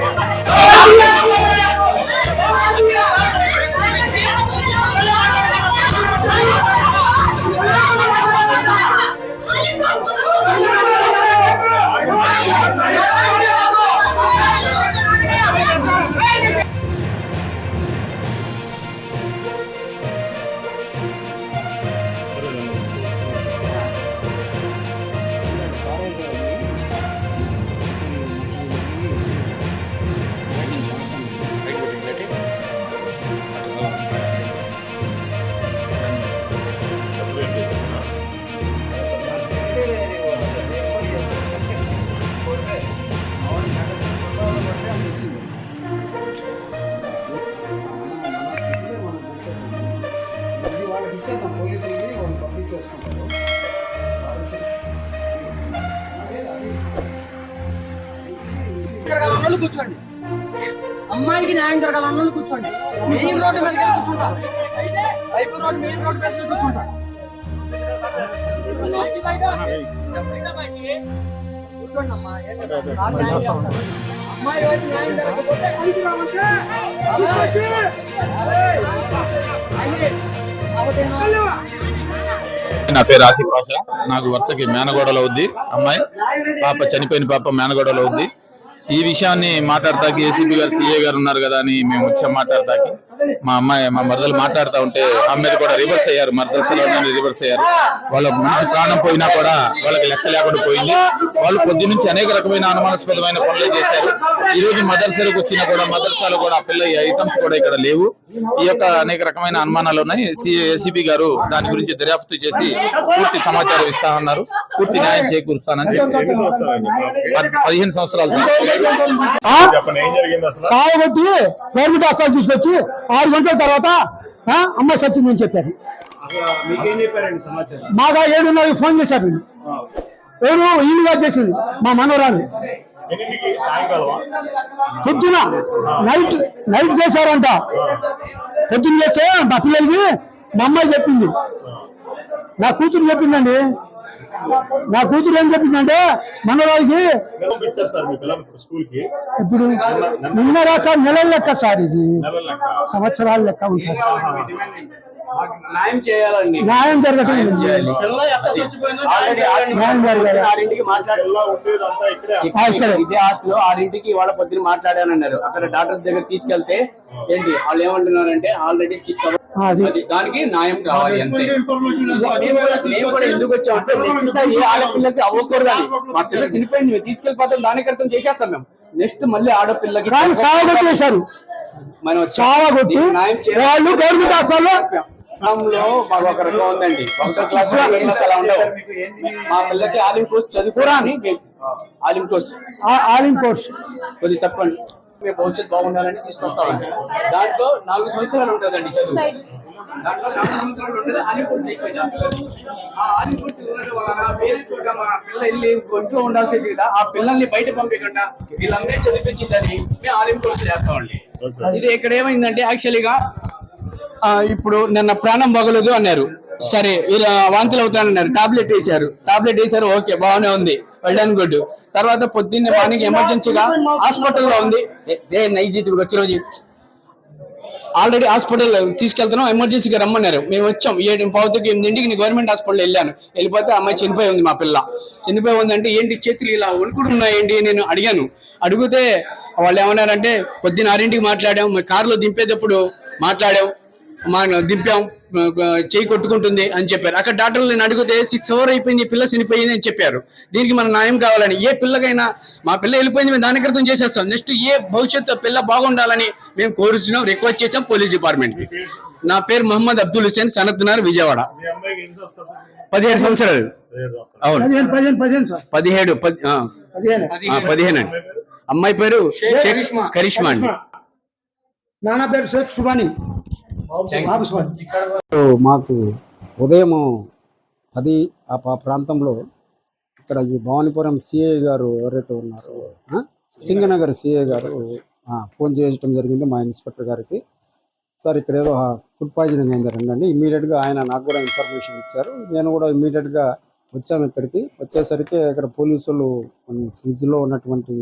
వాళ్ళకి ఇచ్చేద్దాం పోలీసులకి వాళ్ళు పంపించేసుకుంటారు కూర్చోండి అమ్మాయికి న్యాయం జరగాలన్న వాళ్ళు కూర్చోండి మెయిన్ రోడ్డు మీద కూర్చుంటా వైపు రోడ్డు మెయిన్ రోడ్డు మీద కూర్చుంటా కూర్చోండి అమ్మా అమ్మాయి వైపు న్యాయం జరగకపోతే నా పేరు ఆసిఫ్ భాష నాకు వరుసకి మేనగోడలో ఉంది అమ్మాయి. పాప చనిపోయిన పాప మేనగోడలో ఉంది. ఈ విషయాన్ని మాట్లాడతాకి ఏసీపీ గారు సీఏ గారు ఉన్నారు కదా అని మేము వచ్చాం మాట్లాడతాకి. మా అమ్మాయి మా మరదలు మాట్లాడుతూ ఉంటే ఆమె కూడా రివర్స్ అయ్యారు మరదలు రివర్స్ అయ్యారు. వాళ్ళ మనిషి ప్రాణం పోయినా కూడా వాళ్ళకి లెక్క లేకుండా పోయింది. వాళ్ళు పొద్దు నుంచి అనేక రకమైన అనుమానాస్పదమైన పనులు చేశారు. ఈ రోజు మదర్సాలకు వచ్చినా కూడా మదర్సాలు కూడా ఆ పిల్ల ఐటమ్స్ కూడా ఇక్కడ లేవు. ఈ యొక్క అనేక రకమైన అనుమానాలు ఉన్నాయి. ఏసీపీ గారు దాని గురించి దర్యాప్తు చేసి పూర్తి సమాచారం ఇస్తా ఉన్నారు. పూర్తి న్యాయం చేకూరుస్తానని చెప్పి పద్- పదిహేను సంవత్సరాలు సాగొట్టి గవర్నమెంట్ హాస్పిటల్ తీసుకొచ్చి ఆరు గంటల తర్వాత ఆ, అమ్మాయి సత్యం చెప్పారు. మాగా ఏడున్నర ఫోన్ చేశారు వీళ్ళు. ఎవరు? ఈలుగా చేసింది. మా మనవరాలు. పొద్దున నైట్ నైట్ చేశారంట. పొద్దున చేస్తే మా పిల్లలకి మా అమ్మాయి చెప్పింది. నా కూతురు చెప్పిందండి. నా కూతురు ఏం చెప్పిందంటే మనవరాలకి పంపించారు సార్ మీ పిల్లలు ఇప్పుడు స్కూల్కి ఇప్పుడు నిన్న రాసా నెలల లెక్క సార్ ఇది. సంవత్సరాల లెక్క ఉంటుంది. న్యాయం చేయాలండి. న్యాయం జరగటం ఆరింటికి. ఇదే హాస్టల్ వాళ్ళ పొద్దున మాట్లాడానన్నారు. అక్కడ డాక్టర్స్ దగ్గర తీసుకెళ్తే ఏంటి? వాళ్ళు ఏమంటున్నారంటే ఆల్రెడీ సిక్స్. అవర్స్ దానికి న్యాయం కావాలి అంతే. మేము కూడా- ఎందుకు వచ్చామంటే నెక్స్ట్ సారి ఏ ఆడపిల్లకి అవ్వకూడదు కానీ మా పిల్ల చనిపోయింది మేము తీసుకెళ్ళిపోతాం దానికి అర్థం చేసేస్తాం మేము. నెక్స్ట్ మళ్ళీ ఆడపిల్లకి కానీ సాగొట్టి వేశారు మనం. సాగొట్టి దీనికి న్యాయం చేయాలి. వాళ్ళు గవర్నమెంట్ హాస్పిటల్లో లో మాకు ఒక రకం ఉందండి. క్లాస్ అలా ఉండవు. మా పిల్లకి ఆలిం కోర్స్ చదువుకోరా అని ఆలిం కోర్స్ ఆ- ఆలిం కోర్స్ కొద్ది తప్పండి. మేము భవిష్యత్తు బాగుండాలని తీసుకొస్తామండి దాంట్లో నాలుగు సంవత్సరాలు ఉంటుందండి చదువు. దాంట్లో నాలుగు సంవత్సరాలు ఉంటుంది ఆలిం కోర్స్ అయిపోయింది ఆ పిల్లకి. ఆ ఆలిం కోర్స్ ఉండడం వలన వేరే చోట మా పిల్ల వెళ్ళి ఇంట్లో ఉండాల్సింది కదా ఆ పిల్లల్ని బయట పంపించకుండా వీళ్ళందరూ చదివించిందని మేము ఆలిం కోర్స్ చేస్తామండి ఇది ఇక్కడ ఏమైందంటే యాక్చువల్లీగా ఆ, ఇప్పుడు నిన్న ప్రాణం బాగోలేదు అన్నారు. సరే వీళ్ళు వాంతులు అవుతానన్నారు. టాబ్లెట్ వేశారు. టాబ్లెట్ వేశారు ఓకే బాగానే ఉంది. వెళ్ళాను గుడ్. తర్వాత పొద్దున్నే మార్నింగ్ ఎమర్జెన్సీగా హాస్పిటల్లో ఉంది. ఏ- ఏ నైజీ వచ్చి రోజు. ఆల్రెడీ హాస్పిటల్ తీసుకెళ్తున్నాం ఎమర్జెన్సీగా రమ్మన్నారు. మేము వచ్చాం. ఏడు పావుతకి ఎనిమిదింటికి నేను గవర్నమెంట్ హాస్పిటల్ వెళ్ళాను. వెళ్ళిపోతే అమ్మాయి చనిపోయి ఉంది మా పిల్ల. చనిపోయి ఉంది అంటే ఏంటి చేతులు ఇలా వణుకుడు ఉన్నాయేంటి నేను అడిగాను. అడిగితే వాళ్ళు ఏమన్నారంటే పొద్దున్న ఆరింటికి మాట్లాడాం. మా కారులో దింపేటప్పుడు మాట్లాడాం. మా దింపాం చేయి కొట్టుకుంటుంది అని చెప్పారు. అక్కడ డాక్టర్లు నేను అడిగితే సిక్స్ అవర్ అయిపోయింది ఈ పిల్ల చనిపోయింది అని చెప్పారు. దీనికి మన న్యాయం కావాలని ఏ పిల్లకైనా మా పిల్ల వెళ్ళిపోయింది మేము దానికి అర్థం చేసేస్తాం. నెక్స్ట్ ఏ భవిష్యత్తు పిల్ల బాగుండాలని మేము కోరుచున్నాం రిక్వెస్ట్ చేసాం పోలీస్ డిపార్ట్మెంట్కి నా పేరు మొహమ్మద్ అబ్దుల్ హుసేన్ సనత్నార్ విజయవాడ. పదిహేడు సంవత్సరాలు. అవును. పదిహేడు పదిహేను. అండి. అమ్మాయి పేరు? కరిష్మా. అండి. నాన్న పేరు షేక్ సుబాని మాకు ఉదయం పది ఆ పా- ప్రాంతంలో ఇక్కడ ఈ భవానీపురం సిఐ గారు ఎవరైతే ఉన్నారో సింగనగర్ సిఐ గారు ఆ, ఫోన్ చేయడం జరిగింది మా ఇన్స్పెక్టర్ గారికి. సార్ ఇక్కడ ఏదో ఫుడ్ పాయిజనింగ్ అయింది రండి ఇమీడియట్గా ఆయన నాకు కూడా ఇన్ఫర్మేషన్ ఇచ్చారు. నేను కూడా ఇమీడియట్గా వచ్చాము ఇక్కడికి. వచ్చేసరికి ఇక్కడ పోలీసులు కొన్ని ఫ్రిడ్జ్లో ఉన్నటువంటి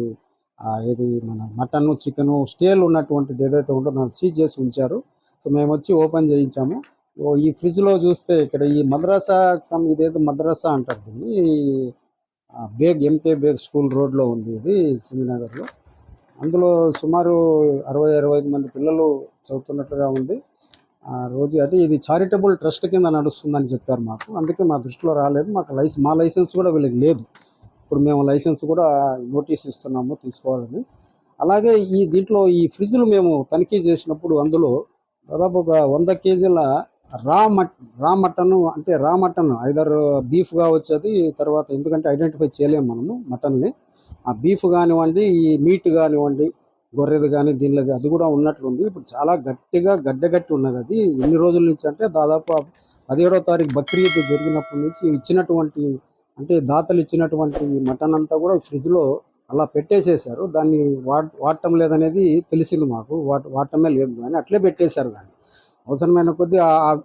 ఏది మన మటన్ చికెన్ స్టేల్ ఉన్నటువంటిది ఏదైతే ఉందో దాన్ని సీజ్ చేసి ఉంచారు. సో మేము వచ్చి ఓపెన్ చేయించాము. ఓ ఈ ఫ్రిడ్జ్లో చూస్తే ఇక్కడ ఈ మద్రాసా ఇదేదో మద్రాసా అంటారు దీన్ని. బేగ్ ఎంకే బేగ్ స్కూల్ రోడ్లో ఉంది ఇది సింగనగర్లో అందులో సుమారు అరవై అరవై ఐదు మంది పిల్లలు చదువుతున్నట్టుగా ఉంది. ఆ రోజు అది ఇది చారిటబుల్ ట్రస్ట్ కింద నడుస్తుందని చెప్పారు మాకు. అందుకే మా దృష్టిలో రాలేదు. మాకు లైసెన్స్ మా లైసెన్స్ కూడా వీళ్ళకి లేదు. ఇప్పుడు మేము లైసెన్స్ కూడా నోటీస్ ఇస్తున్నాము తీసుకోవాలని. అలాగే ఈ దీంట్లో ఈ ఫ్రిడ్జ్లు మేము తనిఖీ చేసినప్పుడు అందులో దాదాపు ఒక వంద కేజీల రా మట్ రా మటన్ అంటే రా మటన్ ఐదర్ బీఫ్ కావచ్చు అది తర్వాత ఎందుకంటే ఐడెంటిఫై చేయలేము మనము మటన్ని. ఆ బీఫ్ కానివ్వండి ఈ మీట్ కానివ్వండి గొర్రెది కానీ దీనిలో అది కూడా ఉన్నట్లుంది. ఇప్పుడు చాలా గట్టిగా గడ్డగట్టి ఉన్నది అది. ఎన్ని రోజుల నుంచి అంటే దాదాపు పదిహేడో తారీఖు బక్రీద్ జరిగినప్పటి నుంచి ఇచ్చినటువంటి అంటే దాతలు ఇచ్చినటువంటి మటన్ అంతా కూడా ఫ్రిడ్జ్లో అలా పెట్టేసేసారు దాన్ని వాడ వాడటం లేదనేది తెలిసింది మాకు. వాట వాడటమే లేదు కానీ అట్లే పెట్టేశారు కానీ అవసరమైన కొద్దీ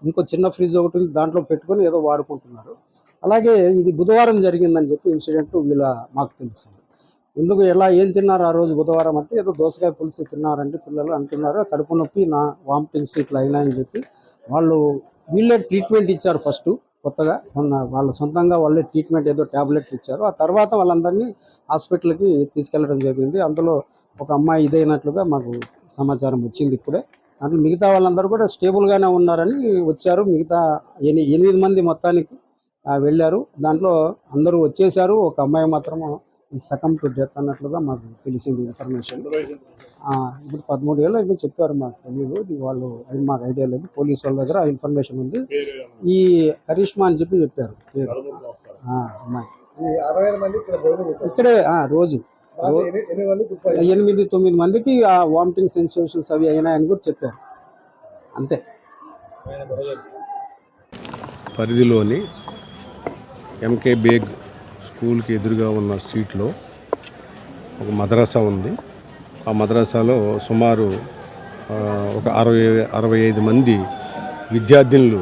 ఇంకో చిన్న ఫ్రిడ్జ్ ఒకటి ఉంది, దాంట్లో పెట్టుకొని ఏదో వాడుకుంటున్నారు. అలాగే ఇది బుధవారం జరిగిందని చెప్పి ఇన్సిడెంట్ వీళ్ళ మాకు తెలిసింది. ఎందుకు ఎలా ఏం తిన్నారు ఆ రోజు బుధవారం అంటే ఏదో దోసకాయ పులుసు తిన్నారంటే పిల్లలు అంటున్నారు. కడుపు నొప్పి నా వామిటింగ్స్ ఇట్లా అయినాయని చెప్పి వాళ్ళు వీళ్ళే ట్రీట్మెంట్ ఇచ్చారు ఫస్ట్. కొత్తగా మొన్న వాళ్ళ సొంతంగా వాళ్ళే ట్రీట్మెంట్ ఏదో ట్యాబ్లెట్లు ఇచ్చారు. ఆ తర్వాత వాళ్ళందరినీ హాస్పిటల్కి తీసుకెళ్ళడం జరిగింది. అందులో ఒక అమ్మాయి ఇదైనట్లుగా మాకు సమాచారం వచ్చింది ఇప్పుడే. అంటే మిగతా వాళ్ళందరూ కూడా స్టేబుల్గానే ఉన్నారని వచ్చారు. మిగతా ఎనిమిది మంది మొత్తానికి వెళ్ళారు. దాంట్లో అందరూ వచ్చేసారు ఒక అమ్మాయి మాత్రము ఈ సకం టు డెత్ అన్నట్లుగా మాకు తెలిసింది ఇన్ఫర్మేషన్. ఆ, ఇప్పుడు పదమూడు ఏళ్ళు అయితే చెప్పారు మాకు తెలియదు. ఇది వాళ్ళు అది మాకు ఐడియా లేదు. పోలీస్ వాళ్ళ దగ్గర ఆ ఇన్ఫర్మేషన్ ఉంది. ఈ కరిష్మా అని చెప్పి చెప్పారు. పేరు. ఆ, అమ్మాయి. ఇక్కడే ఆ, రోజు. ఎనిమిది తొమ్మిది మందికి ఆ వామిటింగ్ సెన్సేషన్స్ అవి అయినాయని కూడా చెప్పారు. అంతే. పరిధిలోని ఎంకే బేగ్ స్కూల్కి ఎదురుగా ఉన్న సీట్లో ఒక మద్రాసా ఉంది. ఆ మద్రసాలో సుమారు ఒక అరవై అరవై ఐదు మంది విద్యార్థినులు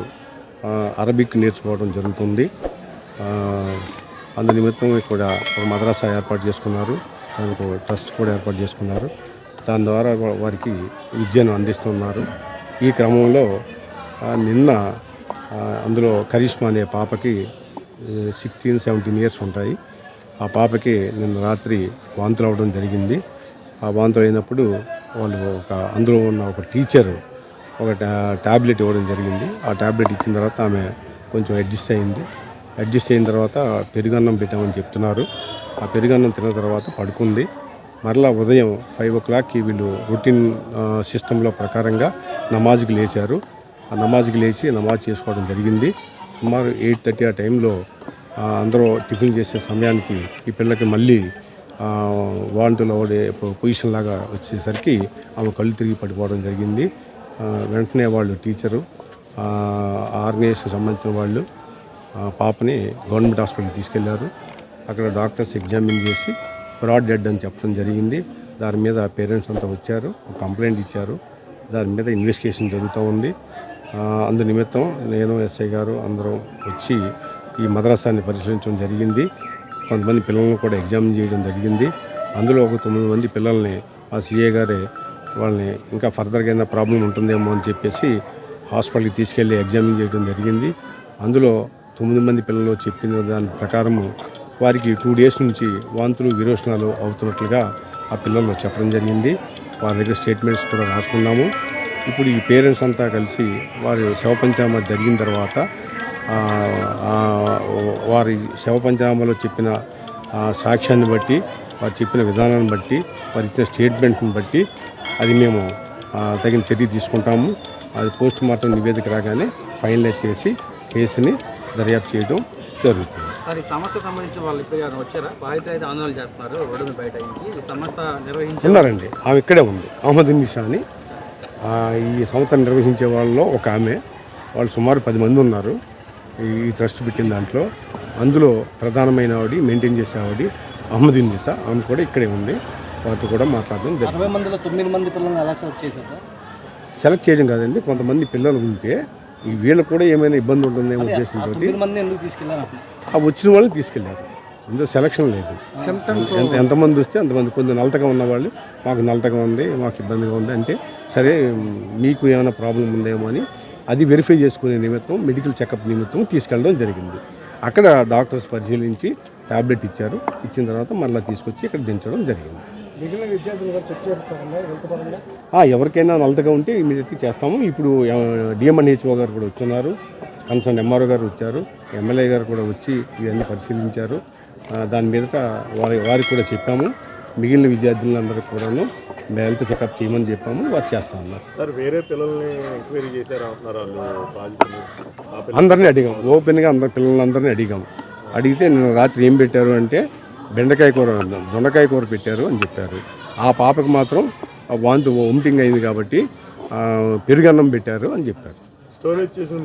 అరబిక్ నేర్చుకోవడం జరుగుతుంది. అందు నిమిత్తం ఇక్కడ ఒక మద్రసా ఏర్పాటు చేసుకున్నారు. దానికి ట్రస్ట్ కూడా ఏర్పాటు చేసుకున్నారు. దాని ద్వారా వారికి విద్యను అందిస్తున్నారు. ఈ క్రమంలో నిన్న అందులో కరిష్మా అనే పాపకి సిక్స్టీన్ సెవెంటీన్ ఇయర్స్ ఉంటాయి. ఆ పాపకి నిన్న రాత్రి వాంతులు అవ్వడం జరిగింది. ఆ వాంతులు అయినప్పుడు వాళ్ళు ఒక అందులో ఉన్న ఒక టీచర్ ఒక టా- టాబ్లెట్ ఇవ్వడం జరిగింది. ఆ టాబ్లెట్ ఇచ్చిన తర్వాత ఆమె కొంచెం అడ్జస్ట్ అయింది. అడ్జస్ట్ అయిన తర్వాత పెరుగన్నం పెట్టామని చెప్తున్నారు. ఆ పెరుగన్నం తిన్న తర్వాత పడుకుంది. మరలా ఉదయం ఫైవ్ ఓ క్లాక్కి వీళ్ళు రొటీన్ సిస్టంలో ప్రకారంగా నమాజ్కి లేచారు. ఆ నమాజ్కి లేచి నమాజ్ చేసుకోవడం జరిగింది. సుమారు ఎయిట్ థర్టీ ఆ టైంలో అందరూ టిఫిన్ చేసే సమయానికి ఈ పిల్లకి మళ్ళీ వాంతులు అవడే పొజిషన్ లాగా వచ్చేసరికి ఆమె కళ్ళు తిరిగి పడిపోవడం జరిగింది. వెంటనే వాళ్ళు టీచరు ఆ ఆర్గనైజేషన్ సంబంధించిన వాళ్ళు పాపని గవర్నమెంట్ హాస్పిటల్కి తీసుకెళ్ళారు. అక్కడ డాక్టర్స్ ఎగ్జామిన్ చేసి బ్రాడ్ డెడ్ అని చెప్పడం జరిగింది. దాని మీద పేరెంట్స్ అంతా వచ్చారు కంప్లైంట్ ఇచ్చారు. దాని మీద ఇన్వెస్టిగేషన్ జరుగుతూ ఉంది. అందు నిమిత్తం నేను ఎస్ఐ గారు అందరం వచ్చి ఈ మద్రాసాన్ని పరిశీలించడం జరిగింది. కొంతమంది పిల్లలను కూడా ఎగ్జామిన్ చేయడం జరిగింది. అందులో ఒక తొమ్మిది మంది పిల్లల్ని ఆ సిఏ గారే వాళ్ళని ఇంకా ఫర్దర్గా ఏదైనా ప్రాబ్లం ఉంటుందేమో అని చెప్పేసి హాస్పిటల్కి తీసుకెళ్ళి ఎగ్జామిన్ చేయడం జరిగింది. అందులో తొమ్మిది మంది పిల్లలు చెప్పిన దాని ప్రకారము వారికి టూ డేస్ నుంచి వాంతులు విరోచనాలు అవుతున్నట్లుగా ఆ పిల్లలు చెప్పడం జరిగింది. వారి దగ్గర స్టేట్మెంట్స్ కూడా రాసుకున్నాము. ఇప్పుడు ఈ పేరెంట్స్ అంతా కలిసి వారి శవపంచామ జరిగిన తర్వాత వారి శవపంచామలో చెప్పిన సాక్ష్యాన్ని బట్టి వారు చెప్పిన విధానాన్ని బట్టి వారు ఇచ్చిన స్టేట్మెంట్ని బట్టి అది మేము తగిన చర్య తీసుకుంటాము. అది పోస్ట్ మార్టం నివేదిక రాగానే ఫైనలైజ్ చేసి కేసుని దర్యాప్తు చేయడం జరుగుతుంది. సార్ ఈ సంస్థకు సంబంధించి వాళ్ళు ఇప్పుడు ఏమైనా వచ్చారా? బాధిత అయితే ఆందోళన చేస్తున్నారు రోడ్డు మీద బయట ఇంటి ఈ సంస్థ నిర్వహించే ఉన్నారండి. ఆమె ఇక్కడే ఉంది. అహ్మద్ నిషా అని ఈ సంస్థ నిర్వహించే వాళ్ళలో ఒక ఆమె. వాళ్ళు సుమారు పది మంది ఉన్నారు ఈ ట్రస్ట్ పెట్టిన దాంట్లో. అందులో ప్రధానమైన ఆవిడ మెయింటైన్ చేసే ఆవిడ అహ్మద్ నిసా ఆమె కూడా ఇక్కడే ఉంది. వారితో కూడా మాట్లాడడం జరిగింది. అరవై మందిలో తొమ్మిది మంది పిల్లల్ని ఎలా సెలెక్ట్ చేశారు సెలెక్ట్ చేయడం కాదండి. కొంతమంది పిల్లలు ఉంటే ఈ వీళ్ళకి కూడా ఏమైనా ఇబ్బంది ఉంటుందేమో ఉద్దేశంతో వచ్చిన వాళ్ళని తీసుకెళ్ళారు. ఇందులో సెలక్షన్ లేదు. ఎంత ఎంతమంది వస్తే అంతమంది కొంచెం నలతగా ఉన్నవాళ్ళు మాకు నలతగా ఉంది మాకు ఇబ్బందిగా ఉంది అంటే సరే మీకు ఏమైనా ప్రాబ్లం ఉందేమో అని అది వెరిఫై చేసుకునే నిమిత్తం మెడికల్ చెకప్ నిమిత్తం తీసుకెళ్ళడం జరిగింది. అక్కడ డాక్టర్స్ పరిశీలించి టాబ్లెట్ ఇచ్చారు. ఇచ్చిన తర్వాత మళ్ళీ తీసుకొచ్చి ఇక్కడ దించడం జరిగింది. ఎవరికైనా నలతగా ఉంటే ఇమీడియట్గా చేస్తాము. ఇప్పుడు డిఎంఎన్హెచ్ఓ గారు కూడా వచ్చున్నారు. కన్సర్న్ ఎంఆర్ఓ గారు వచ్చారు. ఎమ్మెల్యే గారు కూడా వచ్చి ఇవన్నీ పరిశీలించారు. దాని మీదట వారి వారికి కూడా చెప్పాము. మిగిలిన విద్యార్థులందరికీ కూడాను హెల్త్ చెకప్ చేయమని చెప్పాము. వారు చేస్తా ఉన్నారు. సార్ వేరే పిల్లల్ని ఎంక్వైరీ చేశారు అంటున్నారు అందరినీ అడిగాం. ఓపెన్గా అందరి పిల్లలందరినీ అడిగాం. అడిగితే నేను రాత్రి ఏం పెట్టారు అంటే బెండకాయ కూర దొండకాయ కూర పెట్టారు అని చెప్పారు. ఆ పాపకు మాత్రం వాంతి వామిటింగ్ అయింది కాబట్టి పెరుగన్నం పెట్టారు అని చెప్పారు. స్టోరేజ్ చేసిన